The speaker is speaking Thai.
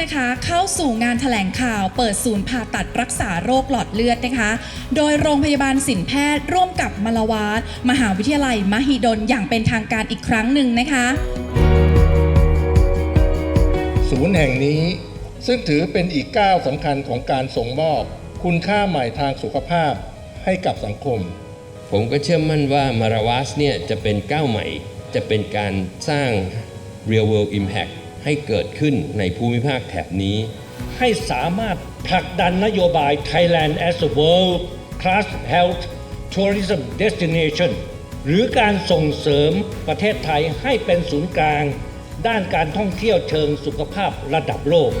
นะคะ เข้าสู่งานแถลงข่าว เปิดศูนย์ผ่าตัดรักษาโรคหลอดเลือดนะคะ โดยโรงพยาบาลสินแพทย์ร่วมกับมลวาดมหาวิทยาลัย มหิดลอย่างเป็นทางการอีกครั้งหนึ่งนะคะ ศูนย์แห่งนี้ซึ่งถือเป็นอีกก้าวสำคัญของการส่งมอบ คุณค่าใหม่ทางสุขภาพให้กับสังคม ผมก็เชื่อมั่นว่ามาราวัสเนี่ยจะเป็นก้าวใหม่ จะเป็นการสร้าง real world impact ให้เกิดขึ้นในภูมิภาคแถบนี้ ให้สามารถผลักดันนโยบาย Thailand as a World Class Health Tourism Destination หรือการส่งเสริมประเทศไทยให้เป็นศูนย์กลาง ด้านการท่องเที่ยวเชิงสุขภาพระดับโลก